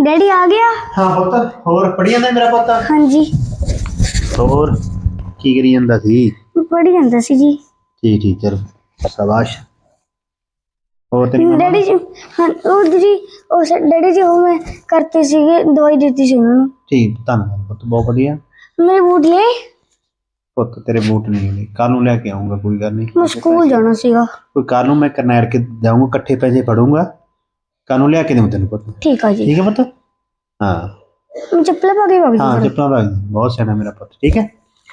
Daddy ਆ ਗਿਆ ਹਾਂ ਪੁੱਤ ਹੋਰ ਪੜੀ ਜਾਂਦਾ ਮੇਰਾ ਪੁੱਤ ਹਾਂਜੀ ਹੋਰ ਕੀ ਕਰੀ ਜਾਂਦਾ ਸੀ ਪੜੀ ਜਾਂਦਾ ਸੀ ਜੀ ਠੀਕ ਠੀਕ ਚਲ ਸ਼ਾਬਾਸ਼ ਹੋਰ ਤੇਰੀ ਮੰਮਾ? ਡੈਡੀ ਜੀ ਹਾਂ ਉਹ ਜੀ ਉਹ ਸ- ਡੈਡੀ ਜੀ ਉਹ ਮੈਂ ਕਰਤੇ ਸੀਗੇ ਦਵਾਈ ਦਿੱਤੀ ਸੀ ਉਹਨਾਂ ਨੂੰ ਠੀਕ ਧੰਨਵਾਦ ਪੁੱਤ ਬਹੁਤ ਵਧੀਆ ਮੇਰੇ ਬੂਟ ਲੈ ਪੁੱਤ ਤੇਰੇ ਬੂਟ ਨਹੀਂ ਮਿਲੇ ਕੱਲ ਨੂੰ ਲੈ ਕੇ ਆਉਂਗਾ ਕੋਈ ਗੱਲ ਨਹੀਂ ਮੈਂ ਸਕੂਲ ਜਾਣਾ ਸੀਗਾ ਕੋਈ ਕੱਲ ਨੂੰ ਮੈਂ ਕਰਨੈਲ ਕੇ ਜਾਊਂਗਾ ਇਕੱਠੇ ਪੈਸੇ ਫੜੂੰਗਾ ਕੱਲ ਨੂੰ ਲਿਆ ਕੇ ਦੇਵਾਂ ਤੈਨੂੰ ਪੁੱਤ। ਠੀਕ ਆ ਜੀ। ਠੀਕ ਹੈ ਪੁੱਤ? ਹਾਂ। ਮੈਂ ਚੱਪਲ ਪਾ ਕੇ ਵਗ ਹਾਂ ਜੀ ਚੱਪਲਾਂ ਭਾਈ ਬਹੁਤ ਸਿਆਣਾ ਮੇਰਾ ਪੁੱਤ। ਠੀਕ ਹੈ?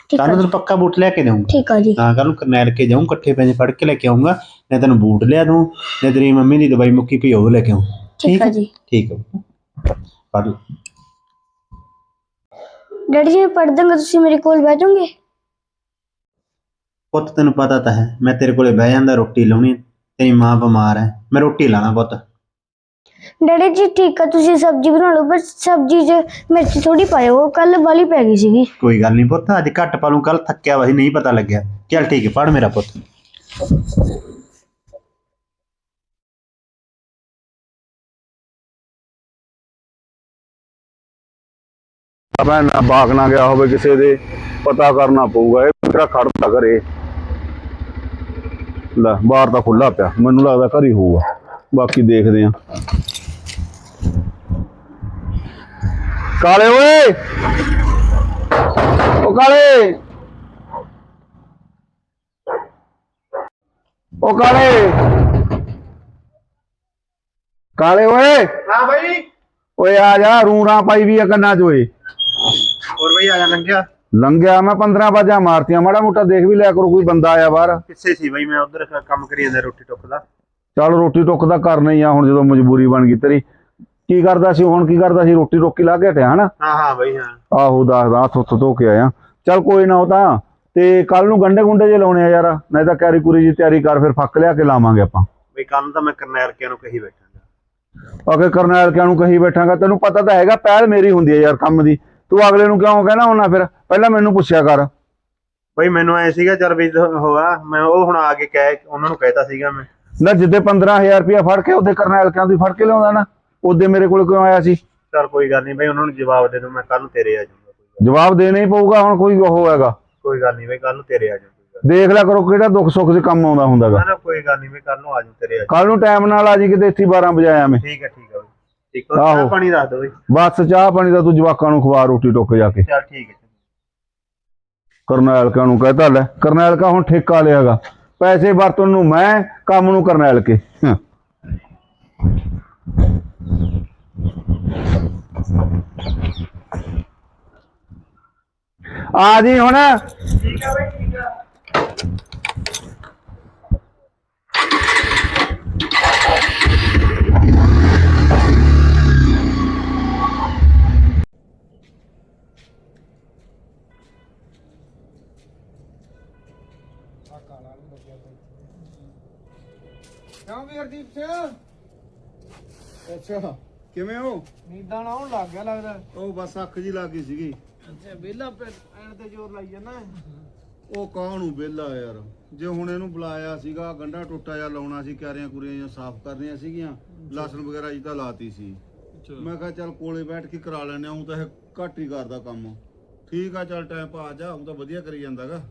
ਠੀਕ ਕੱਲ ਆ ਨੂੰ ਜੀ। ਤੈਨੂੰ ਪੱਕਾ ਬੂਟ ਲਿਆ ਕੇ ਦੇਵਾਂਗਾ। ਠੀਕ ਆ ਜੀ। ਹਾਂ ਕੱਲ ਨੂੰ ਕਰਨੈਲ ਕੇ ਜਾਊਂ ਇਕੱਠੇ ਪੈਸੇ ਫੜ ਕੇ ਲੈ ਕੇ ਆਉਂਗਾ ਮੈਂ ਤੈਨੂੰ ਬੂਟ ਲਿਆ ਦੂੰ ਤੇ ਤੇਰੀ ਮੰਮੀ ਦੀ ਦਵਾਈ ਮੁੱਕੀ ਪਈ ਉਹ ਲੈ ਕੇ ਆਉਂ ਠੀਕ ਆ ਜੀ। ਠੀਕ ਹੈ। ਪੜ੍ਹ ਲਓ ਡੈਡੀ ਜੀ ਪੜ ਦਾਂਗਾ ਤੁਸੀਂ ਮੇਰੇ ਕੋਲ ਬਹਿ ਜਾਓਗੇ? ਪੁੱਤ ਤੈਨੂੰ ਪਤਾ ਤਾਂ ਹੈ ਮੈਂ ਤੇਰੇ ਕੋਲੇ ਬਹਿ ਜਾਂਦਾ ਰੋਟੀ ਲਾਉਣੀ ਤੇਰੀ ਮਾਂ ਬਿਮਾਰ ਹੈ। ਮੈਂ ਰੋਟੀ ਲਾਣਾ ਪੁੱਤ। ਡੈਡੀ ਜੀ ਠੀਕ ਆ ਤੁਸੀਂ ਸਬਜ਼ੀ ਬਣਾ ਲਓ ਪਰ ਸਬਜ਼ੀ 'ਚ ਮਿਰਚ ਥੋੜੀ ਪਾਇਓ ਕੱਲ ਵਾਲੀ ਪੈ ਗਈ ਸੀਗੀ। ਕੋਈ ਗੱਲ ਨਹੀਂ ਪੁੱਤ ਅੱਜ ਘੱਟ ਪਾ ਲੂੰ ਕੱਲ ਥੱਕਿਆ ਵਾ ਸੀ ਨਹੀਂ ਪਤਾ ਲੱਗਿਆ। ਚੱਲ ਠੀਕ ਹੈ ਪੜ ਮੇਰਾ ਪੁੱਤ। ਮੈਂ ਨਾ ਬਾਗ ਨਾ ਗਿਆ ਹੋਵੇ ਕਿਸੇ ਦੇ ਪਤਾ ਕਰਨਾ ਪਊਗਾ ਇਹ ਮੇਰਾ ਖੜਦਾ ਘਰੇ। ਲੈ ਬਾਹਰ ਤਾਂ ਖੁੱਲਾ ਪਿਆ ਮੈਨੂੰ ਲੱਗਦਾ ਘਰ ਹੀ ਹੋਊਗਾ। ਬਾਕੀ ਦੇਖਦੇ ਆ। ਕਾਲੇ ਓਏ। ਓ ਕਾਲੇ। ਓ ਕਾਲੇ। ਕਾਲੇ ਓਏ। ਹਾਂ ਬਾਈ। ਓਏ ਆ ਜਾ ਰੂਣਾ ਪਾਈ ਵੀ ਆ ਕੰਨਾਂ 'ਚ ਓਏ। ਹੋਰ ਬਾਈ ਆ ਜਾ ਲੰਘਿਆ। ਲੰਘਿਆ ਮੈਂ 15 ਵਜਾ ਮਾਰਤੀਆਂ ਮਾੜਾ ਮੋਟਾ ਦੇਖ ਵੀ ਲਿਆ ਕਰੋ ਕੋਈ ਬੰਦਾ ਆਇਆ ਬਾਹਰ। ਕਿੱਥੇ ਸੀ ਬਾਈ ਮੈਂ ਉਧਰ ਕੰਮ ਕਰੀ ਜਾਂਦਾ ਰੋਟੀ ਟੁੱਕ ਦਾ ਚੱਲ ਰੋਟੀ ਟੁੱਕ ਦਾ ਕਰਨਾ ਹੀ ਆ ਹੁਣ ਜਦੋਂ ਮਜਬੂਰੀ ਬਣ ਗਈ ਤੇਰੀ। ਕੀ ਕਰਦਾ ਸੀ ਹੁਣ ਕੀ ਕਰਦਾ ਸੀ ਰੋਟੀ ਰੋਕੀ ਲਾ ਕੇ ਹਟਿਆ ਹਨਾ? ਹਾਂ ਹਾਂ ਬਾਈ ਹਾਂ। ਆਹੋ ਦੱਸਦਾ ਹੱਥ ਉੱਥ ਧੋ ਕੇ ਆਇਆ। ਚੱਲ ਕੋਈ ਨਾ ਉਹ ਤਾਂ ਤੇ ਕੱਲ ਨੂੰ ਗੰਡੇ ਗੁੰਡੇ ਜੇ ਲਾਉਣੇ ਆ ਯਾਰ ਨਹੀਂ ਤਾਂ ਕੈਰੀ ਕੁਰੀ ਜੀ ਤਿਆਰੀ ਕਰ ਫਿਰ ਫੱਕ ਲਿਆ ਕੇ ਲਾਵਾਂਗੇ ਆਪਾਂ। ਬਈ ਕੱਲ ਨੂੰ ਤਾਂ ਮੈਂ ਕਰਨੈਲ ਕੇ ਨੂੰ ਕਹੀ ਬੈਠਾਂਗਾ। ਅਗੇ ਕਰਨੈਲ ਕਿਆਂ ਨੂੰ ਕਹੀ ਬੈਠਾਂਗਾ ਤੈਨੂੰ ਪਤਾ ਤਾਂ ਹੈਗਾ ਪਹਿਲ ਮੇਰੀ ਹੁੰਦੀ ਹੈ ਯਾਰ ਕੰਮ ਦੀ। ਤੂੰ ਅਗਲੇ ਨੂੰ ਕਿਉਂ ਕਹਿਣਾ ਹੁੰਨਾ ਫਿਰ? ਪਹਿਲਾਂ ਮੈਨੂੰ ਪੁੱਛਿਆ ਕਰ। ਬਈ ਮੈਨੂੰ ਐ ਸੀਗਾ ਚੱਲ ਵੀ ਹੋਆ ਮੈਂ ਉਹ ਹੁਣ ਆ ਕੇ ਕਹਿ ਉਹਨਾਂ ਨੂੰ ਕਹਿਤਾ ਸੀਗਾ ਮੈਂ। ਨਾ ਜਿੱਦੇ 15000 ਰੁਪਇਆ ਫੜ ਕੇ ਉਹਦੇ ਕਰਨੈਲ ਕਿਆਂ ਦੀ ਫੜ ਕੇ ਲਿਆਉਂਦਾ ਨਾ। ਉਹਦੇ ਮੇਰੇ ਕੋਲ ਕਿਉਂ ਆਇਆ ਸੀ? ਚੱਲ ਕੋਈ ਗੱਲ ਨਹੀਂ ਬਈ ਉਹਨਾਂ ਨੂੰ ਜਵਾਬ ਦੇ ਦੂੰ ਮੈਂ ਕੱਲ ਨੂੰ ਤੇਰੇ ਆ ਜਾਊਂਗਾ ਕੋਈ ਗੱਲ- ਜਵਾਬ ਦੇਣਾ ਹੀ ਪਊਗਾ ਹੁਣ ਕੋਈ ਉਹ ਹੈਗਾ। ਕੋਈ ਗੱਲ ਨਹੀਂ ਬਈ ਕੱਲ ਨੂੰ ਤੇਰੇ ਆ ਜਾਊਂ ਕੋਈ ਗੱਲ ਦੇਖ ਲਿਆ ਕਰੋ ਕਿਹੜਾ ਦੁੱਖ ਸੁੱਖ ਦੇ ਕੰਮ ਆਉਂਦਾ ਹੁੰਦਾਗਾ ਨਾ ਨਾ ਕੋਈ ਗੱਲ ਨਹੀਂ ਬਈ ਕੱਲ ਨੂੰ ਆ ਜਾਊਂ ਤੇਰੇ ਆ ਜਾਊਂ ਕੱਲ ਨੂੰ ਟਾਈਮ ਨਾਲ ਆ ਜੀ ਕਿਤੇ ਇੱਥੇ 12 ਵਜਾਇਆ ਮੈਂ। ਠੀਕ ਹੈ ਠੀਕ ਹੈ ਬਈ। ਠੀਕ ਹੈ ਆਹੋ। ਚਾਹ ਪਾਣੀ ਦੱਸ ਦੋ ਬਈ। ਬਸ ਚਾਹ ਪਾਣੀ ਦਾ ਤੂੰ ਜਵਾਕਾਂ ਨੂੰ ਖਵਾ ਰੋਟੀ ਟੁੱਕ ਜਾ ਕੇ। ਚੱਲ ਠੀਕ ਹੈ ਕਰਨੈਲ ਕਾ ਨੂੰ ਕਹਤਾ ਲੈ। ਕਰਨੈਲ ਕਾ ਹੁਣ ਠੇਕਾ ਲਿਆਗਾ ਪੈਸੇ ਵਰਤਣ ਨੂੰ ਮੈਂ ਕੰਮ ਨੂੰ ਕਰਨੈਲ ਕੇ। ਆ ਜੀ ਹੁਣ। ਕਿਉਂ ਅੱਛਾ ਕਿਵੇਂ ਹੋ? ਨੀਂਦਾਂ ਨਾ ਆਉਣ ਲੱਗ ਗਿਆ ਲੱਗਦਾ। ਉਹ ਬਸ ਅੱਖ ਜੀ ਲੱਗ ਗਈ ਸੀਗੀ। ਅੱਛਾ ਵਿਹਲਾ ਐਣ ਤੇ ਜ਼ੋਰ ਲਾਈ ਜਾਂਦਾ ਉਹ ਕਾਹਨੂੰ ਵਿਹਲਾ ਯਾਰ? ਜੇ ਹੁਣ ਇਹਨੂੰ ਬੁਲਾਇਆ ਸੀਗਾ ਗੰਡਾ ਟੋਟਾ ਜਾਂ ਲਾਉਣਾ ਸੀ ਕਿਆਰੀਆਂ ਕੁਰੀਆਂ ਜਾਂ ਸਾਫ਼ ਕਰਨੀਆਂ ਸੀਗੀਆਂ ਲਸਣ ਵਗੈਰਾ ਜੀ ਤਾਂ ਲਾਤੀ ਸੀ। ਮੈਂ ਕਿਹਾ ਚੱਲ ਕੋਲੇ ਬੈਠ ਕੇ ਕਰਾ ਲੈਣੇ ਆਉਂ ਤਾਂ ਇਹ ਘੱਟ ਹੀ ਕਰਦਾ ਕੰਮ। ਠੀਕ ਆ ਚੱਲ ਟਾਈਮ ਪਾ ਜਾ ਉਹ ਤਾਂ ਵਧੀਆ ਕਰੀ ਜਾਂਦਾਗਾ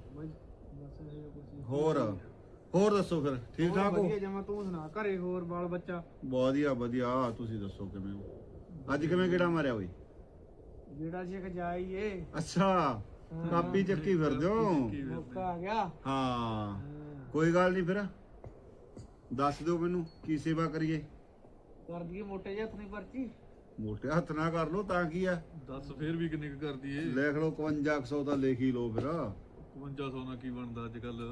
ਹੋਰ? ਹੋਰ ਦੱਸੋ ਫਿਰ ਠੀਕ ਠਾਕ ਹੋ? ਵਧੀਆ ਜਮਾ ਤੂੰ ਸੁਣਾ ਘਰੇ ਹੋਰ ਬਾਲ ਬੱਚਾ? ਵਧੀਆ ਵਧੀਆ ਤੁਸੀਂ ਦੱਸੋ ਕਿਵੇਂ ਹੋ? ਅੱਜ ਕਿਵੇਂ ਕਿਹੜਾ ਮਾਰਿਆ ਹੋਈ ਜਿਹੜਾ ਸੀ ਕਿ ਜਾਈਏ। ਅੱਛਾ ਕਾਪੀ ਚੱਕੀ ਫਿਰਦੇ ਹੋ? ਮੌਕਾ ਆ ਗਿਆ। ਹਾਂ ਕੋਈ ਗੱਲ ਨਹੀਂ ਫਿਰ। ਦੱਸ ਦਿਓ ਮੈਨੂੰ ਕੀ ਸੇਵਾ ਕਰੀਏ? ਕਰ ਦਈਏ ਮੋਟੇ ਜਿਹੇ ਹੱਥ ਨਹੀਂ ਪਰਚੀ। ਮੋਟੇ ਹੱਥ ਨਾ ਕਰ ਲਓ ਤਾਂ ਕੀ ਆ? ਦੱਸ ਫੇਰ ਵੀ ਕਿੰਨੇ ਕੁ ਕਰਦੀ ਏ ਲਿਖ ਲਓ 5500 ਤਾਂ ਲਿਖ ਹੀ ਲਓ ਫਿਰ। 5500 ਨਾਲ ਕੀ ਬਣਦਾ ਅੱਜ ਕੱਲ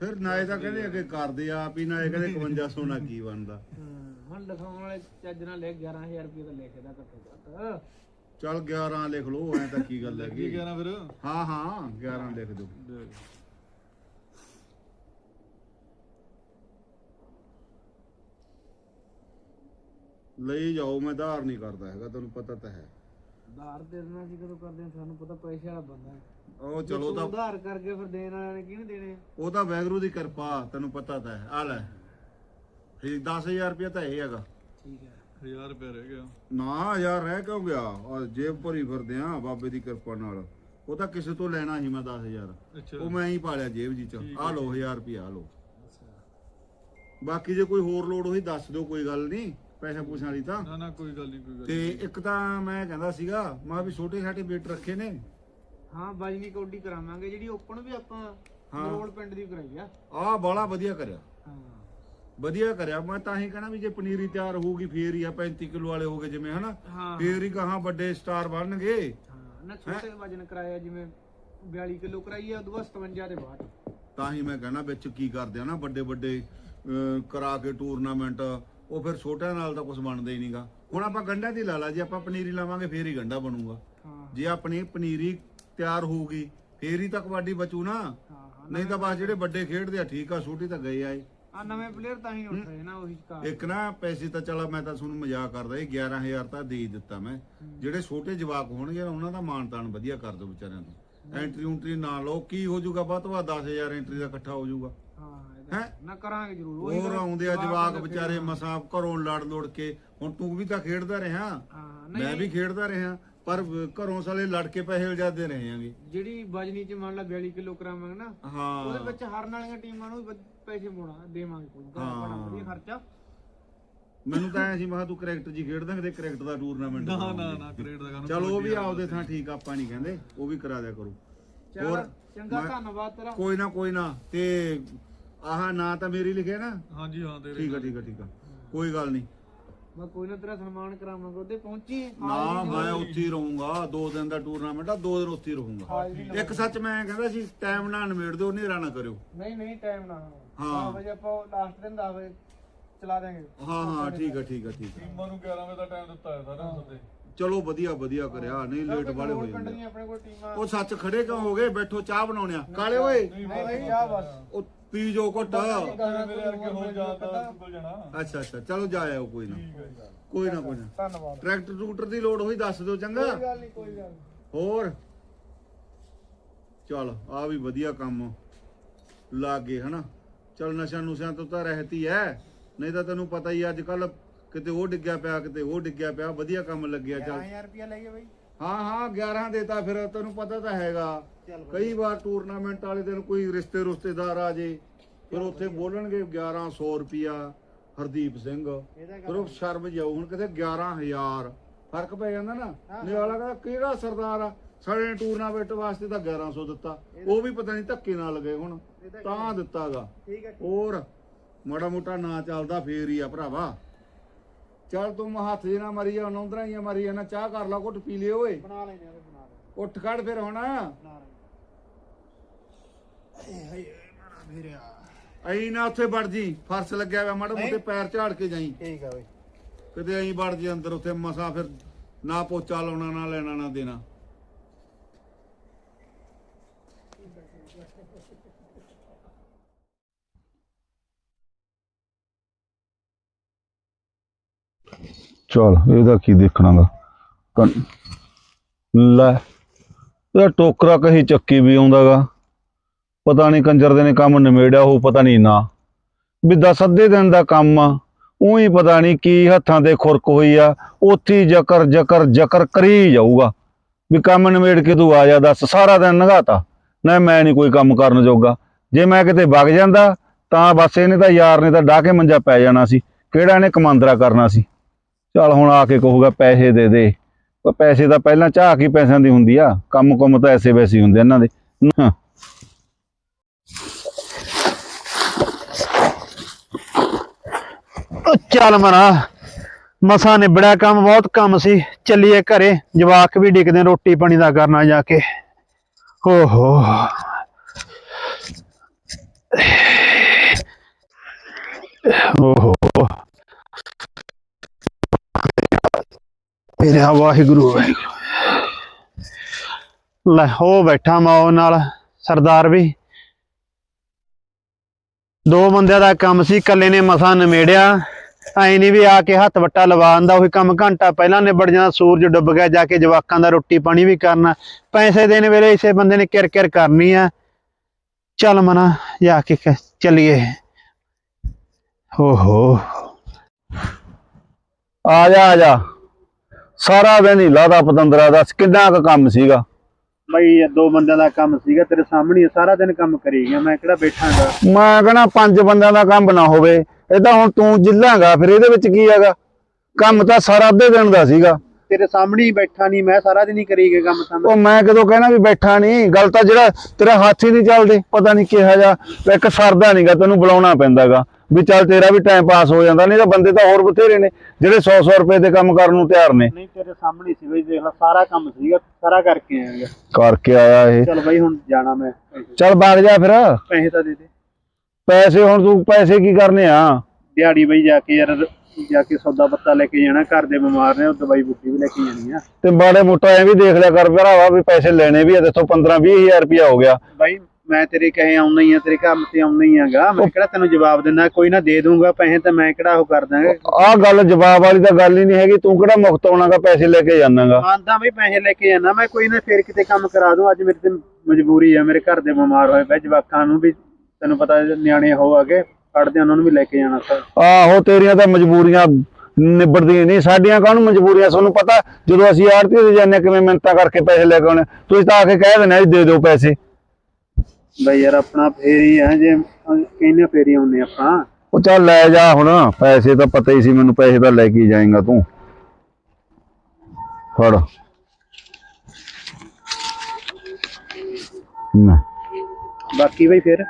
ਫਿਰ ਨਾਏ ਤਾਂ ਕਹਿੰਦੇ ਅੱਗੇ ਕਰਦੇ ਆ ਵੀ ਨਾਏ ਕਹਿੰਦੇ 5500 ਨਾਲ ਕੀ ਬਣਦਾ। ਹੁਣ ਲਿਖਾਉਣ ਵਾਲੇ ਚੱਜ ਨਾਲ ਲਿਖ 11000 ਰੁਪਏ ਤਾਂ ਲਿਖਦਾ ਘੱਟੋ ਘੱਟ। ਚੱਲ 11 ਲਿਖ ਲਓ ਐ ਤਾਂ ਕੀ ਗੱਲ ਕੀ ਹੈਗੀ ਕਹਿਣਾ ਫਿਰ? ਹਾਂ ਹਾਂ 11 ਲਿਖ ਦਿਓ। ਲਈ ਜਾਓ ਮੈਂ ਧਾਰ ਨਹੀਂ ਕਰਦਾ ਹੈਗਾ ਤੁਹਾਨੂੰ ਪਤਾ ਤਾਂ ਹੈ। ਉਧਾਰ ਦੇਣਾ ਸੀ ਕਦੋਂ ਕਰਦੇ ਆ ਸਾਨੂੰ ਪਤਾ ਪੈਸੇ ਵਾਲਾ ਬੰਦਾ ਹੈ। ਉਹ ਚਲੋ ਤੂੰ ਉਧਾਰ ਕਰਕੇ ਫਿਰ ਦੇਣ ਵਾਲਿਆਂ ਨੇ ਕਿਹਨੇ ਦੇਣੇ? ਆ? ਉਹ ਤਾਂ ਵੈਗਰੂ ਦੀ ਕਿਰਪਾ ਤੈਨੂੰ ਪਤਾ ਤਾਂ ਹੈ। ਆ ਲੈ। ਇਹ 10000 ਰੁਪਏ ਤਾਂ ਇਹ ਹੈਗਾ। ਠੀਕ ਹੈ। 1000 ਰੁਪਏ ਰਹਿ ਗਿਆ। ਨਾ ਯਾਰ ਰਹਿ ਕਿਉਂ ਗਿਆ? ਆਹ ਜੇਬ ਭਰੀ ਫਿਰਦੇ ਆ ਬਾਬੇ ਦੀ ਕਿਰਪਾ ਨਾਲ। ਉਹ ਤਾਂ ਕਿਸੇ ਤੋਂ ਲੈਣਾ ਸੀ ਮੈਂ 10000 ਅੱਛਾ। ਉਹ ਮੈਂ ਹੀ ਪਾ ਲਿਆ ਜੇਬ ਜੀ ਚ। ਆ ਲਓ 1000 ਰੁਪਿਆ ਆ ਲਓ। ਬਾਕੀ ਜੇ ਕੋਈ ਹੋਰ ਲੋੜ ਹੋਈ ਦੱਸ ਦਿਓ ਕੋਈ ਗੱਲ ਨਹੀਂ। ਪੈਸਾ ਪੂਸਿਆਂ ਵਾਲੀ ਤਾਂ। ਨਾ ਨਾ ਕੋਈ ਗੱਲ ਨਹੀਂ ਕੋਈ ਗੱਲ ਤੇ ਇੱਕ ਤਾਂ ਮੈਂ ਕਹਿੰਦਾ ਸੀਗਾ ਮੈਂ ਵੀ ਛੋਟੇ ਛਾਟੇ ਬੇਟ ਰੱਖੇ ਨੇ। ਹਾਂ ਬਾਜਨੀ ਕੌਡੀ ਕਰਾਵਾਂਗੇ ਜਿਹੜੀ ਓਪਨ ਵੀ ਆਪਾਂ ਹਾਂ। ਮਰੋੜ ਪਿੰਡ ਦੀ ਕਰਾਈ ਆ। ਆਹ ਬਾਲਾ ਵਧੀਆ ਕਰਿਆ। ਹਾਂ। ਵਧੀਆ ਕਰਿਆ ਮੈਂ ਤਾਂ ਹੀ ਕਹਿਣਾ ਵੀ ਜੇ ਪਨੀਰੀ ਤਿਆਰ ਹੋਊਗੀ ਫੇਰ ਹੀ ਆ 35 ਕਿਲੋ ਵਾਲੇ ਹੋਗੇ ਜਿਵੇਂ ਹਨਾ? ਹਾਂ। ਫੇਰ ਹੀ ਕਹਾਂ ਵੱਡੇ ਸਟਾਰ ਬਣਨਗੇ। ਹਾਂ ਨਾ ਛੋਟੇ ਵਜਨ ਕਰਾਇਆ ਜਿਵੇਂ 42 ਕਿਲੋ ਕਰਾਈ ਆ ਉਦੋਂ ਬਾਅਦ 57 ਦੇ ਬਾਅਦ। ਤਾਂ ਹੀ ਮੈਂ ਕਹਿਣਾ ਵਿੱਚ ਕੀ ਕਰਦੇ ਆ ਨਾ ਵੱਡੇ ਵੱਡੇ ਅਹ, ਕਰਾ ਕੇ ਟੂਰਨਾਮੈਂਟ ਉਹ ਫਿਰ ਛੋਟਿਆਂ ਨਾਲ ਤਾਂ ਕੁਝ ਬਣਦਾ ਹੀ ਨਹੀਂਗਾ। ਹੁਣ ਆਪਾਂ ਗੰਢਾਂ ਦੀ ਲਾ ਲਾ ਜੇ ਆਪਾਂ ਪਨੀਰੀ ਲਾਵਾਂਗੇ ਫੇਰ ਹੀ ਗੰਢਾ ਬਣੂਗਾ। ਜੇ ਆਪਣੀ ਪਨੀਰੀ ਤਿਆਰ ਹੋਊਗੀ ਫੇਰ ਹੀ ਤਾਂ ਕਬੱਡੀ ਬਚੂ ਨਾ। ਨਹੀਂ ਤਾਂ ਬਸ ਜਿਹੜੇ ਵੱਡੇ ਖੇਡਦੇ ਆ ਠੀਕ ਆ ਛੋਟੀ ਤਾਂ ਗਏ ਆਏ ਆ ਨਵੇਂ ਪਲੇਅਰ ਤਾਂ ਹੀ ਉੱਠ ਰਹੇ ਨਾ ਉਹੀ ਕਾਰ ਇੱਕ ਨਾ ਪੈਸੇ ਤਾਂ ਚਲਾ ਮੈਂ ਤਾਂ ਤੁਹਾਨੂੰ ਮਜ਼ਾਕ ਕਰਦਾ ਇਹ 11000 ਤਾਂ ਦੇ ਦਿੱਤਾ ਮੈਂ। ਜਿਹੜੇ ਛੋਟੇ ਜਵਾਕ ਹੋਣਗੇ ਉਹਨਾਂ ਦਾ ਮਾਣ ਤਾਣ ਵਧੀਆ ਕਰ ਦਿਓ ਵਿਚਾਰਿਆਂ ਨੂੰ। ਐਂਟਰੀ ਉਂਟਰੀ ਨਾ ਲਓ ਕੀ ਹੋ ਜਾਊਗਾ ਵੱਧ ਤੋਂ ਵੱਧ 10000 ਐਂਟਰੀ ਦਾ ਇਕੱਠਾ ਹੋ ਜਾਊਗਾ। ਹਾਂ ਇਹਦਾ- ਹੈਂ? ਨਾ ਕਰਾਂਗੇ ਜ਼ਰੂਰ ਉਹੀ ਹੋਰ ਗੱਲ- ਆਉਂਦੇ ਆ ਜਵਾਕ ਵਿਚਾਰੇ ਮਸਾਂ ਘਰੋਂ ਲੜ ਲੋੜ ਕੇ ਹੁਣ ਤੂੰ ਵੀ ਤਾਂ ਖੇਡਦਾ ਰਿਹਾ। ਹਾਂ ਮੈਂ ਵੀ ਖੇਡਦਾ ਰਿਹਾ ਪਰ ਘਰੋਂ ਸਾਲੇ ਲੜ ਕੇ ਪੈਸੇ ਉਜਾਦੇ ਰਹੇ ਆਂਗੇ। ਜਿਹੜੀ ਬਾਜਨੀ ਚ ਮੰਨ ਲਾ 42 ਕਿਲੋ ਕਰਾਵਾਂਗੇ ਨਾ ਉਹਦੇ ਹਾਂ ਵਿੱਚ ਹਾਰਨ ਵਾਲੀਆਂ ਟੀਮਾਂ ਨੂੰ ਵੀ ਵਧ- ਪੈਸੇ ਮੋਣਾ ਦੇਵਾਂਗੇ ਕੋਈ। ਹਾਂ। ਬੜਾ ਵਧੀਆ ਖਰਚਾ। ਮੈਨੂੰ ਤਾਂ ਐ ਸੀ ਮੈਂ ਕਿਹਾ ਤੂੰ ਕ੍ਰਿਕਟ ਜੀ ਖੇਡਦਾ ਕਿਤੇ ਕ੍ਰਿਕਟ ਦਾ ਟੂਰਨਾਮੈਂਟ ਨਾ ਨਾ ਨਾ ਕ੍ਰਿਕਟ ਦਾ ਕੰਮ ਚਲੋ ਉਹ ਵੀ ਆਪਦੇ ਥਾਂ ਠੀਕ ਆ, ਆਪਾਂ ਨਹੀਂ ਕਹਿੰਦੇ ਉਹ ਵੀ ਕਰਾ ਦਿਆ ਕਰੋ। ਹੋਰ ਚਲ ਚੰਗਾ ਮੈਂ- ਧੰਨਵਾਦ ਤੇਰਾ। ਕੋਈ ਨਾ ਕੋਈ ਨਾ ਤੇ ਆਹ ਨਾਂ ਤਾਂ ਮੇਰੀ ਲਿਖਿਆ ਨਾ। ਹਾਂਜੀ ਹਾਂ ਤੇਰੇ ਠੀਕ ਆ ਠੀਕ ਆ ਠੀਕ ਆ। ਕੋਈ ਗੱਲ ਨਹੀਂ। ਮੈਂ ਕੋਈ ਨਾ ਤੇਰਾ ਸਨਮਾਨ ਕਰਾਵਾਂਗਾ ਉਹਦੇ ਪਹੁੰਚੀ ਨਾ ਮੈਂ ਉੱਥੇ ਹੀ ਰਹੂੰਗਾ ਦੋ ਦਿਨ ਦਾ ਟੂਰਨਾਮੈਂਟ ਆ ਦੋ ਦਿਨ ਉੱਥੇ ਹੀ ਰਹੂੰਗਾ। ਇੱਕ ਸੱਚ ਮੈਂ ਕਹਿੰਦਾ ਸੀ ਟਾਈਮ ਨਾਲ ਨਿਬੇੜ ਦਿਓ ਹਨੇਰਾ ਨਾ ਕਰਿਓ। ਨਹੀਂ ਨਹੀਂ ਟਾਈਮ ਨਾ ਹਾਂ। 10 ਵਜੇ ਆਪਾਂ ਲਾਸਟ ਦਿਨ 10 ਵਜੇ ਚਲਾ ਦੇਾਂਗੇ ਹਾਂ ਹਾਂ ਠੀਕ ਆ ਠੀਕ ਆ ਠੀਕ ਆ। ਟੀਮਾਂ ਨੂੰ 11 ਵਜੇ ਦਾ ਟਾਈਮ ਦਿੱਤਾ ਹੈ ਸਾਰਿਆਂ ਨੂੰ ਸੱਦੇ। ਚਲੋ ਵਧੀਆ ਵਧੀਆ ਕਰਿਆ। ਨਹੀਂ ਲੇਟ ਵਾਲੇ ਹੋ ਪਿੰਡ ਜਾਂਦੇ ਦੀਆਂ ਆਪਣੇ ਕੋਲ ਟੀਮਾਂ ਉਹ ਸੱਚ ਖੜੇ ਕਿਉਂ ਹੋ ਗਏ? ਬੈਠੋ ਚਾਹ ਬਣਾਉਣਿਆ ਕਾਲੇ ਓਏ। ਨਹੀਂ ਨਹੀਂ ਜਾ ਬਸ। ਉਹ ਪੀ ਜੋ ਘੁੱਟ। ਮੇਰੇ ਵਰਗੇ ਹੋ ਜਾਂਦਾ ਸਕੂਲ ਜਾਣਾ। ਅੱਛਾ ਅੱਛਾ। ਚਲੋ ਜਾ ਆਓ ਕੋਈ ਨਾ। ਕੋਈ ਨਾ ਕੋਈ ਨਾ। ਧੰਨਵਾਦ। ਟਰੈਕਟਰ ਟਰੂਕਟਰ ਦੀ ਲੋੜ ਹੋਈ ਦੱਸ ਦਿਓ ਚੰਗਾ। ਕੋਈ ਗੱਲ ਨਹੀਂ ਕੋਈ ਗੱਲ ਨੀ। ਹੋਰ? ਚਲ ਆ ਵੀ ਵਧੀਆ ਕੰਮ ਲੱਗ ਗਏ ਹਨਾ? ਚਲ ਨਸ਼ਾ ਨੁਸ਼ਿਆਂ ਤੋਂ ਤਾਂ ਰਹਿਤੀ ਐ। ਨਹੀਂ ਤਾਂ ਤੈਨੂੰ ਪਤਾ ਹੀ ਅੱਜ ਕੱਲ ਕਿਤੇ ਉਹ ਡਿੱਗਿਆ ਪਿਆ ਕਿਤੇ ਉਹ ਡਿੱਗਿਆ ਪਿਆ। ਵਧੀਆ ਕੰਮ ਲੱਗਿਆ ਚੱਲ। 1000 ਰੁਪਿਆ ਲੈ ਗਏ ਬਈ। ਹਾਂ ਹਾਂ 11 ਦੇਤਾ ਫਿਰ ਤੈਨੂੰ ਪਤਾ ਤਾਂ ਹੈਗਾ। ਕਈ ਵਾਰ ਟੂਰਨਾਮੈਂਟ ਵਾਲੇ ਦਿਨ ਕੋਈ ਰਿਸ਼ਤੇ ਰੁਸ਼ਤੇਦਾਰ ਆ ਜੇ ਫਿਰ ਉੱਥੇ ਬੋਲਣਗੇ 1100 ਰੁਪਿਆ ਹਰਦੀਪ ਸਿੰਘ। ਫਿਰ ਉਹ ਸ਼ਰਮ ਜਾਊ ਹੁਣ ਕਿਤੇ 11000 ਫ਼ਰਕ ਪੈ ਜਾਂਦਾ ਨਾ। ਨਿਆਲਾ ਕਹਿੰਦਾ ਕਿਹੜਾ ਸਰਦਾਰ ਆ? ਸਾਡੇ ਟੂਰਨਾਮੈਂਟ ਵਾਸਤੇ ਤਾਂ 1100 ਦਿੱਤਾ। ਉਹ ਵੀ ਪਤਾ ਨਹੀਂ ਧੱਕੇ ਨਾਲ ਗਏ ਹੁਣ। ਤਾਂ ਦਿੱਤਾਗਾ। ਹੋਰ ਮਾੜਾ ਮੋਟਾ ਨਾ ਚੱਲਦਾ ਫੇਰ ਹੀ ਆ ਭਰਾਵਾ। ਚੱਲ ਤੂੰ ਹੱਥ ਜੇ ਨਾ ਮਰੀ ਜਾ ਨੌਂਦਰਾ ਹੀ ਆ ਮਰੀ ਜਾ ਨਾ ਚਾਹ ਕਰ ਲਾ ਘੁੱਟ ਪੀ ਲਿਓ ਓਏ। ਬਣਾ ਲੈਣੇ ਆ ਬਣਾ ਲੈ ਉੱਠ ਖੜ ਫਿਰ ਹੁਣ। ਬਣਾ ਲੈ ਐਂ ਨਾ ਉੱਥੇ ਵੜ ਜੀ ਫਰਸ਼ ਲੱਗਿਆ ਹੋਇਆ ਮਾੜਾ ਮੋਟੇ ਪੈਰ ਝਾੜ ਕੇ ਜਾਈ। ਠੀਕ ਆ ਬਈ। ਕਿਤੇ ਐਂ ਵੜ ਜੀ ਅੰਦਰ ਉੱਥੇ ਮਸਾ ਫਿਰ ਨਾ ਪੋਚਾ ਲਾਉਣਾ ਨਾ ਲੈਣਾ ਨਾ ਦੇਣਾ। ਚਲ, ਇਹਦਾ ਕੀ ਦੇਖਣਾਗਾ? ਲੈ, ਇਹ ਟੋਕਰਾ ਕਹੀ ਚੱਕੀ ਵੀ ਆਉਂਦਾਗਾ। ਪਤਾ ਨਹੀਂ ਕੰਜਰ ਦੇ ਨੇ ਕੰਮ ਨਿਮੇੜਿਆ ਹੋ ਪਤਾ ਨਹੀਂ ਨਾ। ਵੀ ਦਸ ਅੱਧੇ ਦਿਨ ਦਾ ਕੰਮ ਆ, ਉਹੀ ਪਤਾ ਨਹੀਂ ਕੀ ਹੱਥਾਂ ਤੇ ਖੁਰਕ ਹੋਈ ਆ, ਉੱਥੇ ਜਕਰ ਜਕਰ ਜਕਰ ਕਰੀ ਜਾਊਗਾ। ਵੀ ਕੰਮ ਨਿਮੇੜ ਕੇ ਤੂੰ ਆ ਜਾ, ਦੱਸ, ਸਾਰਾ ਦਿਨ ਨਗਾਤਾ। ਨਾ ਮੈਂ ਨਹੀਂ ਕੋਈ ਕੰਮ ਕਰਨ ਜੋਗਾ। ਜੇ ਮੈਂ ਕਿਤੇ ਵਗ ਜਾਂਦਾ, ਤਾਂ ਬਸ ਇਹਨੇ ਤਾਂ ਯਾਰ ਨੇ ਤਾਂ ਡਾਹ ਕੇ ਮੰਜਾ ਪੈ ਜਾਣਾ ਸੀ। ਕਿਹੜਾ ਇਹਨੇ ਕਮਾਂਦਰਾ ਕਰਨਾ ਸੀ? ਚੱਲ ਹੁਣ ਆ ਕੇ ਕਹੂਗਾ ਪੈਸੇ ਦੇ ਦੇ। ਉਹ ਪੈਸੇ ਤਾਂ ਪਹਿਲਾਂ ਝਾਕ ਹੀ ਪੈਸਿਆਂ ਦੀ ਹੁੰਦੀ ਆ? ਕੰਮ ਕੁਮ ਤਾਂ ਐਸੇ ਵੈਸੇ ਹੁੰਦੇ ਇਹਨਾਂ ਦੇ। ਉਹ ਚੱਲ ਮਨਾ ਮਸਾ ਨਿਬੜਿਆ ਕੰਮ, ਬਹੁਤ ਕੰਮ ਸੀ। ਚੱਲੀਏ ਘਰੇ, ਜਵਾਕ ਵੀ ਡਿੱਗਦੇ ਰੋਟੀ ਪਾਣੀ ਦਾ ਕਰਨਾ ਜਾ ਕੇ। ਹੋ ਹੋ ਓਹੋ। ਮੇਰੇ ਵਾਹਿਗੁਰੂ ਵਾਹਿਗੁਰੂ ਲੈ ਹੋ ਬੈਠਾ ਮਾਓ ਨਾਲ, ਸਰਦਾਰ ਵੀ। ਦੋ ਬੰਦਿਆਂ ਦਾ ਕੰਮ ਸੀ, ਇਕੱਲੇ ਨੇ ਮਸਾਂ ਨਿਮੇੜਿਆ। ਐ ਨਹੀਂ ਵੀ ਆ ਕੇ ਹੱਥ ਵੱਟਾ ਲਵਾ ਆਂਦਾ ਉਹੀ ਕੰਮ ਘੰਟਾ ਪਹਿਲਾਂ ਨਿਬੜ ਜਾਣਾ, ਸੂਰਜ ਡੁੱਬ ਗਿਆ, ਜਾ ਕੇ ਜਵਾਕਾਂ ਦਾ ਰੋਟੀ ਪਾਣੀ ਵੀ ਕਰਨਾ। ਪੈਸੇ ਦੇਣ ਵੇਲੇ ਇਸੇ ਬੰਦੇ ਨੇ ਕਿਰ ਕਿਰ ਕਰਨੀ ਆ। ਚੱਲ ਮਨਾ, ਜਾ ਕੇ ਚੱਲੀਏ। ਓਹੋ ਆ ਜਾ ਆ ਜਾ। ਸਾਰਾ ਦਿਨ ਹੀ ਲਾਦਾ ਪਤੰਦਰਾ ਦਾ ਕਿੰਨਾ ਕੁ ਕੰਮ ਸੀਗਾ? ਬਈ ਇਹ ਦੋ ਬੰਦਿਆਂ ਦਾ ਕੰਮ ਸੀਗਾ ਤੇਰੇ ਸਾਹਮਣੇ ਹੀ ਸਾਰਾ ਦਿਨ ਕੰਮ ਕਰੀ ਗਿਆ ਮੈਂ ਕਿਹੜਾ ਬੈਠਾਂਗਾ? ਮੈਂ ਕਹਣਾ ਪੰਜ ਬੰਦਿਆਂ ਦਾ ਕੰਮ ਨਾ ਹੋਵੇ ਇਹ ਤਾਂ ਹੁਣ ਤੂੰ ਜਿੱਲਾਂਗਾ ਫਿਰ ਇਹਦੇ ਵਿੱਚ ਕੀ ਹੈਗਾ? ਕੰਮ ਤਾਂ ਸਾਰਾ ਅੱਧੇ ਦਿਨ ਦਾ ਸੀਗਾ। ਤੇਰੇ ਸਾਹਮਣੇ ਹੀ ਬੈਠਾ ਨਹੀਂ ਮੈਂ ਸਾਰਾ ਦਿਨ ਹੀ ਕਰੀ ਗਿਆ ਕੰਮ ਮੈਂ। ਉਹ ਮੈਂ ਕਦੋਂ ਕਹਿਣਾ ਵੀ ਬੈਠਾ ਨਹੀਂ ਗੱਲ ਤਾਂ ਜਿਹੜਾ ਤੇਰਾ ਹੱਥ ਹੀ ਨਹੀਂ ਚੱਲਦੇ ਪਤਾ ਨਹੀਂ ਕਿਹਾ ਜਾ ਇੱਕ ਸਰਦਾ ਨਹੀਂਗਾ ਤੈਨੂੰ ਬੁਲਾਉਣਾ ਪੈਂਦਾਗਾ। ਵੀ ਚੱਲ ਤੇਰਾ ਵੀ ਟਾਈਮ ਪਾਸ ਹੋ ਜਾਂਦਾ ਨਹੀਂ ਤਾਂ ਬੰਦੇ ਤਾਂ ਹੋਰ ਬਥੇਰੇ ਨੇ ਜਿਹੜੇ 100 100 ਰੁਪਏ ਦੇ ਕੰਮ ਕਰਨ ਨੂੰ ਤਿਆਰ ਨੇ। ਨਹੀਂ ਤੇਰੇ ਸਾਹਮਣੇ ਸੀ ਬਈ ਦੇਖ ਲੈ ਸਾਰਾ ਕੰਮ ਸੀਗਾ ਸਾਰਾ ਕਰਕੇ ਆਇਆ ਕਰਕੇ ਆਇਆ ਇਹ। ਚਲ ਬਈ ਹੁਣ ਜਾਣਾ ਮੈਂ। ਚੱਲ ਵਗ ਜਾ ਫਿਰ। ਪੈਸੇ ਤਾਂ ਦੇ ਦੇ। ਪੈਸੇ ਹੁਣ ਤੂੰ ਪੈਸੇ ਕੀ ਕਰਨੇ ਆ? ਦਿਹਾੜੀ ਬਈ ਜਾ ਕੇ ਯਾਰ ਜਾ ਕੇ ਸੌਦਾ ਪੱਤਾ ਲੈ ਕੇ ਜਾਣਾ ਘਰ ਦੇ ਬਿਮਾਰ ਨੇ ਉਹ ਦਵਾਈ ਬੁੱਟੀ ਵੀ ਲੈ ਕੇ ਜਾਣੀ ਆ। ਤੇ ਬਾੜੇ ਮੋਟਾ ਐ ਵੀ ਦੇਖ ਲਿਆ ਕਰ ਭਰਾਵਾ ਵੀ ਪੈਸੇ ਲੈਣੇ ਵੀ ਆ ਦੇਖੋ 15 20000 ਰੁਪਇਆ ਹੋ ਗਿਆ। ਬਾਈ ਮੈਂ ਤੇਰੇ ਕਹੇ ਆਉਣਾ ਹੀ ਆ ਤੇਰੇ ਕੰਮ ਤੇ ਆਉਣਾ ਹੀ ਆਗਾ। ਮੈਂ ਕਿਹੜਾ ਤੈਨੂੰ ਜਵਾਬ ਦਿੰਦਾ ਕੋਈ ਨਾ ਦੇ ਦੂੰਗਾ ਪੈਸੇ ਤਾਂ ਮੈਂ ਕਿਹੜਾ ਉਹ ਕਰ ਦਾਂਗਾ। ਆਹ ਗੱਲ ਜਵਾਬ ਵਾਲੀ ਤਾਂ ਗੱਲ ਹੀ ਨਹੀਂ ਹੈਗੀ ਤੂੰ ਕਿਹੜਾ ਮੁਕਤ ਆਉਣਾਗਾ ਪੈਸੇ ਲੈ ਕੇ ਜਾਣਾਗਾ? ਆਂਦਾ ਬਈ ਪੈਸੇ ਲੈ ਕੇ ਜਾਣਾ ਮੈਂ ਕੋਈ ਨਾ ਫੇਰ ਕਿਤੇ ਕੰਮ ਕਰਾ ਦੂੰ ਅੱਜ ਮੇਰੇ ਤੇ ਮਜਬੂਰੀ ਆ ਮੇਰੇ ਘਰ ਦੇ ਬਿਮਾਰ ਹੋਏ ਪਏ ਜਵਾਕਾਂ ਨੂੰ ਵੀ ਤੈਨੂੰ ਪਤਾ ਨਿਆਣੇ ਹੋ ਅਗੇ ਪੜਦੇ ਉਹਨਾਂ ਨੂੰ ਵੀ ਲੈ ਕੇ ਜਾਣਾ ਸਰ। ਆਹੋ ਤੇਰੀਆਂ ਤਾਂ ਮਜਬੂਰੀਆਂ ਨਿਬੜਦੀਆਂ ਨਹੀਂ ਸਾਡੀਆਂ ਕਾਹਨੂੰ ਮਜਬੂਰੀਆਂ? ਤੁਹਾਨੂੰ ਪਤਾ ਜਦੋਂ ਅਸੀਂ ਆੜਤੀ ਦੇ ਜਾਂਦੇ ਕਿਵੇਂ ਮਿੰਤਾ ਕਰਕੇ ਪੈਸੇ ਲੈ ਕੇ ਆਉਣੇ। ਤੁਸੀਂ ਤਾਂ ਆ ਕੇ ਕਹਿ ਆ ਜੀ ਦੇ ਦਿਓ ਪੈਸੇ। ਬਈ ਯਾਰ ਆਪਣਾ ਫੇਰ ਹੀ ਆ ਜੇ ਕਹਿੰਨੇ ਫੇਰ ਹੀ ਆਉਨੇ ਆਪਾਂ। ਉਹ ਚੱਲ ਲੈ ਜਾ ਹੁਣ ਪੈਸੇ ਤਾਂ ਪਤਾ ਹੀ ਸੀ ਮੈਨੂੰ ਪੈਸੇ ਤਾਂ ਲੈ ਕੇ ਜਾਏਗਾ ਤੂੰ। ਫੜ। ਨਾ। ਬਾਕੀ ਬਈ ਫਿਰ?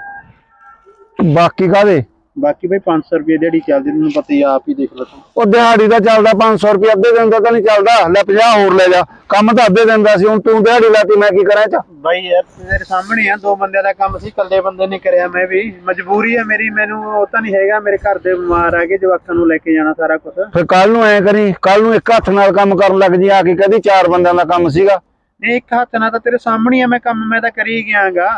ਬਾਕੀ ਕਾਦੇ ਬਾਕੀ ਬਈ 500 ਰੁਪਏ ਦਿਹਾੜੀ ਚੱਲਦੀ ਤੈਨੂੰ ਪਤਾ ਹੀ ਆ, ਆਪ ਹੀ ਦੇਖ ਲੈ ਤੂੰ। ਉਹ ਦਿਹਾੜੀ ਦਾ ਚੱਲਦਾ 500 ਰੁਪਏ ਅੱਧੇ ਦਿਨ ਦਾ ਤਾਂ ਨਹੀਂ ਚੱਲਦਾ ਲੈ 50 ਹੋਰ ਲੈ ਜਾ। ਕੰਮ ਤਾਂ ਅੱਧੇ ਦਿਨ ਦਾ ਸੀ ਹੁਣ ਤੂੰ ਦਿਹਾੜੀ ਲਾਤੀ ਮੈਂ ਕੀ ਕਰਾਂ ਇਹ ਚ? ਬਾਈ ਯਾਰ ਤੇਰੇ ਸਾਹਮਣੇ ਆ ਦੋ ਬੰਦਿਆਂ ਦਾ ਕੰਮ ਸੀ ਇਕੱਲੇ ਬੰਦੇ ਨੇ ਕਰਿਆ ਮੈਂ ਵੀ। ਮਜਬੂਰੀ ਆ ਮੇਰੀ ਮੈਨੂੰ ਉਹ ਤਾਂ ਨਹੀਂ ਹੈਗਾ ਮੇਰੇ ਘਰ ਦੇ ਬਿਮਾਰ ਆ ਗਏ ਜਵਾਕਾਂ ਨੂੰ ਲੈ ਕੇ ਜਾਣਾ ਸਾਰਾ ਕੁਝ ਫਿਰ ਕੱਲ ਨੂੰ ਐ ਕਰੀ ਕੱਲ ਨੂੰ ਇੱਕ ਹੱਥ ਨਾਲ ਕੰਮ ਕਰਨ ਲੱਗ ਜੀ ਆ ਕੇ ਕਹਦੀ ਚਾਰ ਬੰਦਿਆਂ ਦਾ ਕੰਮ ਸੀਗਾ। ਨਹੀਂ ਇੱਕ ਹੱਥ ਨਾਲ ਤਾਂ ਤੇਰੇ ਸਾਹਮਣੇ ਆ ਮੈਂ ਕੰਮ ਮੈਂ ਤਾਂ ਕਰੀ ਗਿਆਗਾ।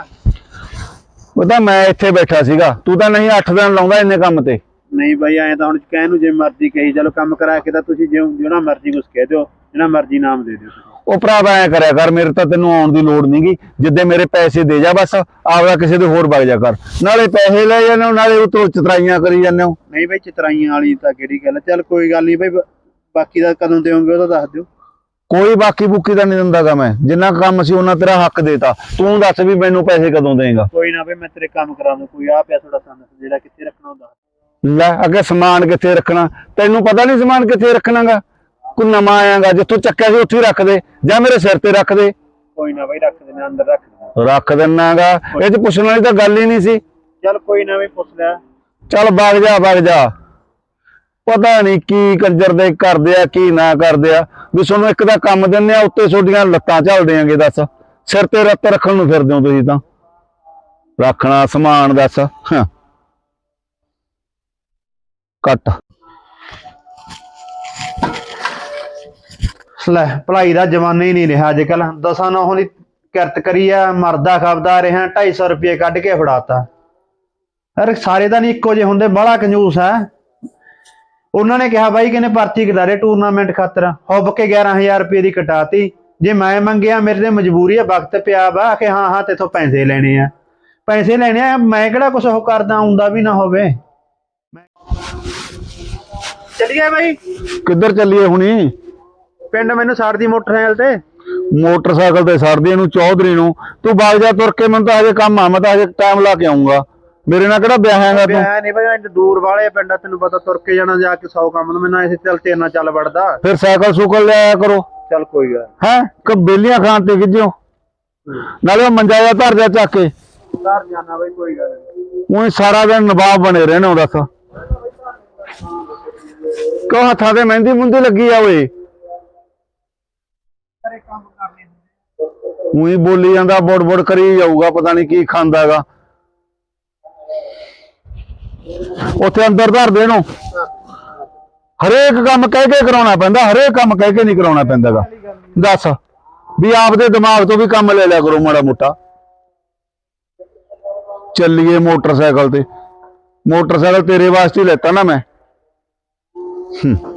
ਉਹ ਤਾਂ ਮੈਂ ਇੱਥੇ ਬੈਠਾ ਸੀਗਾ। ਤੂੰ ਤਾਂ ਨਹੀਂ 8 ਦਿਨ ਲਾਉਂਦਾ ਇੰਨੇ ਕੰਮ ਤੇ। ਨਹੀਂ ਬਾਈ ਐਂ ਤਾਂ ਹੁਣ ਕਹਿਣ ਨੂੰ ਜੇ ਮਰਜ਼ੀ ਕਹੀ ਚਲੋ ਕੰਮ ਕਰਾ ਕੇ ਤਾਂ ਤੁਸੀਂ ਜਿਉਂ ਜਿਹੜਾ ਮਰਜ਼ੀ ਕੁਛ ਕਹਿ ਦਿਓ ਜਿਹੜਾ ਮਰਜ਼ੀ ਨਾਮ ਦੇ ਦਿਓ ਉਹ ਭਰਾਵਾ ਐ ਕਰਿਆ ਕਰ ਮੇਰੇ ਤਾਂ ਤੈਨੂੰ ਆਉਣ ਦੀ ਲੋੜ ਨਹੀਂਗੀ ਜਿੱਦੇ ਮੇਰੇ ਪੈਸੇ ਦੇ ਜਾ ਬਸ ਆਪਦਾ ਕਿਸੇ ਦੇ ਹੋਰ ਵਗ ਜਾ ਕਰ। ਨਾਲੇ ਪੈਸੇ ਲੈ ਜਾਂਦੇ ਹੋ ਨਾਲੇ ਉਤੋਂ ਚਤਰਾਈਆਂ ਕਰੀ ਜਾਂਦੇ ਹੋ। ਨਹੀਂ ਬਾਈ ਚਤਰਾਈਆਂ ਵਾਲੀ ਤਾਂ ਕਿਹੜੀ ਗੱਲ। ਚੱਲ ਕੋਈ ਗੱਲ ਨਹੀਂ ਬਾਈ ਬਾਕੀ ਦਾ ਕਦੋਂ ਦੇਵੋਗੇ ਉਹ ਤਾਂ ਦੱਸ ਦਿਓ। ਕੋਈ ਬਾਕੀ ਬੁੱਕੀ ਤਾਂ ਨਹੀਂ ਦਿੰਦਾਗਾ ਮੈਂ। ਜਿੰਨਾ ਕੁ ਕੰਮ ਸੀ ਉਹਨਾਂ ਤੇਰਾ ਹੱਕ ਦੇਤਾ। ਤੂੰ ਦੱਸ ਵੀ ਮੈਨੂੰ ਪੈਸੇ ਕਦੋਂ ਦੇਂਗਾ। ਕੋਈ ਨਾ ਬਾਈ ਮੈਂ ਤੇਰੇ ਕੰਮ ਕਰਾ ਦੂੰ। ਕੋਈ ਆ ਪਿਆ ਤੁਹਾਡਾ ਸੰਦ ਜਿਹੜਾ ਕਿੱਥੇ ਰੱਖਣਾ ਹੁੰਦਾ। ਲੈ ਅੱਗੇ ਸਮਾਨ ਕਿੱਥੇ ਰੱਖਣਾ? ਤੈਨੂੰ ਪਤਾ ਨਹੀਂ ਸਮਾਨ ਕਿੱਥੇ ਰੱਖਣਾਗਾ ਕੋਈ ਨਵਾਂ ਆਇਆਗਾ ਜਿੱਥੋਂ ਚੱਕਿਆ ਸੀ ਉੱਥੇ ਹੀ ਰੱਖ ਦੇ। ਜਾਂ ਮੇਰੇ ਸਿਰ ਤੇ ਰੱਖ ਦੇ। ਕੋਈ ਨਾ ਬਾਈ ਰੱਖ ਦੇਣਾ ਅੰਦਰ ਰੱਖ ਦੇਣਾ ਰੱਖ ਦਿੰਨਾਗਾ ਇਹ ਚ ਪੁੱਛਣ ਵਾਲੀ ਤਾਂ ਗੱਲ ਹੀ ਨਹੀਂ ਸੀ। ਚੱਲ ਕੋਈ ਨਾ ਬਾਈ ਪੁੱਛ ਲਿਆ ਚੱਲ ਵਗ ਜਾ ਵਗ ਜਾ। ਪਤਾ ਨਹੀਂ ਕੀ ਕੰਜਰ ਦੇ ਕਰਦੇ ਆ, ਕੀ ਨਾ ਕਰਦੇ ਆ। ਵੀ ਤੁਹਾਨੂੰ ਇੱਕ ਦਾ ਕੰਮ ਦਿੰਨੇ ਆ, ਉੱਤੇ ਤੁਹਾਡੀਆਂ ਲੱਤਾਂ ਝਲਦੇ ਆਂਗੇ, ਦੱਸ। ਸਿਰ ਤੇ ਰੱਤ ਰੱਖਣ ਨੂੰ ਫਿਰਦੇ ਹੋ ਤੁਸੀਂ ਤਾਂ। ਰੱਖਣਾ ਸਮਾਨ, ਦੱਸ। ਕੱਟ। ਲੈ, ਭਲਾਈ ਦਾ ਜ਼ਮਾਨਾ ਹੀ ਨਹੀਂ ਰਿਹਾ ਅੱਜ ਕੱਲ ਦਸਾਂ ਨੌਂ ਦੀ ਕਿਰਤ ਕਰੀ ਆ, ਮਰਦਾ ਖਾਬਦਾ ਰਿਹਾ 250 ਰੁਪਏ ਕੱਢ ਕੇ ਫੜਾਤਾ। ਯਾਰ ਸਾਰੇ ਤਾਂ ਨਹੀਂ ਇੱਕੋ ਜਿਹੇ ਹੁੰਦੇ, ਬੜਾ ਕੰਜੂਸ ਹੈ। ਉਹਨਾਂ ਨੇ ਕਿਹਾ ਬਾਈ ਕਹਿੰਦੇ ਪਰਚੀ ਕਟਾਰੇ ਟੂਰਨਾਮੈਂਟ ਖਾਤਰ। ਹੁੱਬ ਕੇ 11000 ਰੁਪਏ ਦੀ ਕਟਾਤੀ। ਜੇ ਮੈਂ ਮੰਗਿਆ ਮੇਰੇ ਤੇ ਮਜਬੂਰੀ ਹੈ ਵਕਤ ਪਿਆ ਵਾ ਕਿ ਹਾਂ ਹਾਂ ਤੇਥੋਂ ਪੈਸੇ ਲੈਣੇ ਆ। ਪੈਸੇ ਲੈਣੇ ਆ ਮੈਂ ਕਿਹੜਾ ਕੁਛ ਉਹ ਕਰਦਾ ਆਉਂਦਾ ਵੀ ਨਾ ਹੋਵੇ। ਚੱਲੀਏ ਬਾਈ। ਕਿੱਧਰ ਚੱਲੀਏ ਹੁਣੀ? ਪਿੰਡ ਮੈਨੂੰ ਛੱਡ ਦੀ ਮੋਟਰਸਾਈਕਲ ਤੇ। ਮੋਟਰਸਾਈਕਲ ਤੇ ਸੜਦੀ ਨੂੰ ਚੌਧਰੀ ਨੂੰ। ਤੂੰ ਵਗ ਜਾ ਤੁਰ ਕੇ ਮੈਨੂੰ ਤਾਂ ਹਜੇ ਕੰਮ ਆ ਮੈਂ ਤਾਂ ਹਜੇ ਟਾਈਮ ਲਾ ਕੇ ਆਉਂਗਾ ਮੇਰੇ ਨਾਲ ਕਿਹੜਾ ਵਿਆਹ ਹੈਗਾ ਤੂੰ? ਵਿਆਹ ਨਹੀਂ ਬਈ ਇੰਜ ਦੂਰ ਵਾਲੇ ਪਿੰਡ ਆ, ਤੈਨੂੰ ਪਤਾ ਤੁਰ ਕੇ ਜਾਣਾ ਜਾ ਕੇ 100 ਕੰਮ ਨੂੰ ਮੈਨੂੰ ਐਸੇ ਚੱਲ ਤੇਰੇ ਨਾਲ ਚੱਲ ਵੜਦਾ। ਫਿਰ ਸਾਈਕਲ ਸੂਕਲ ਲਿਆਇਆ ਕਰੋ। ਚੱਲ ਕੋਈ ਗੱਲ ਹੈ? ਕਿ ਬੇਲੀਆਂ ਖਾਣ ਤੇ ਗਿੱਜੋ ਨਾਲੇ ਉਹ ਮੰਜਾ ਜਾ ਧਰ ਜਾ ਚੱਕ ਕੇ। ਘਰ ਜਾਣਾ ਬਈ ਕੋਈ ਗੱਲ ਨੀ। ਉਹੀ ਸਾਰਾ ਦਿਨ ਨਵਾਬ ਬਣੇ ਰਹਿਣੇ ਹੋ ਦੱਸ ਕਿਉਂ ਹੱਥਾਂ ਤੇ ਮਹਿੰਦੀ ਮੁੰਦੀ ਲੱਗੀ ਆ ਓਏ? ਉਹੀ ਬੋਲੀ ਜਾਂਦਾ ਬੋੜ ਬੋੜ ਕਰੀ ਜਾਊਗਾ ਪਤਾ ਨਹੀਂ ਕੀ ਖਾਂਦਾਗਾ ਉੱਥੇ ਅੰਦਰ ਧਰ ਦੇ ਹਰੇਕ ਕੰਮ ਕਹਿ ਕੇ ਕਰਾਉਣਾ ਪੈਂਦਾ, ਹਰੇਕ ਕੰਮ ਕਹਿ ਕੇ ਨਹੀਂ ਕਰਾਉਣਾ ਪੈਂਦਾਗਾ। ਦੱਸ, ਵੀ ਆਪਦੇ ਦਿਮਾਗ ਤੋਂ ਵੀ ਕੰਮ ਲੈ ਲਿਆ ਕਰੋ ਮਾੜਾ ਮੋਟਾ। ਚੱਲੀਏ ਮੋਟਰਸਾਈਕਲ ਤੇ। ਮੋਟਰਸਾਈਕਲ ਤੇਰੇ ਵਾਸਤੇ ਲੈਤਾ ਨਾ ਮੈਂ। ਹੂੰ।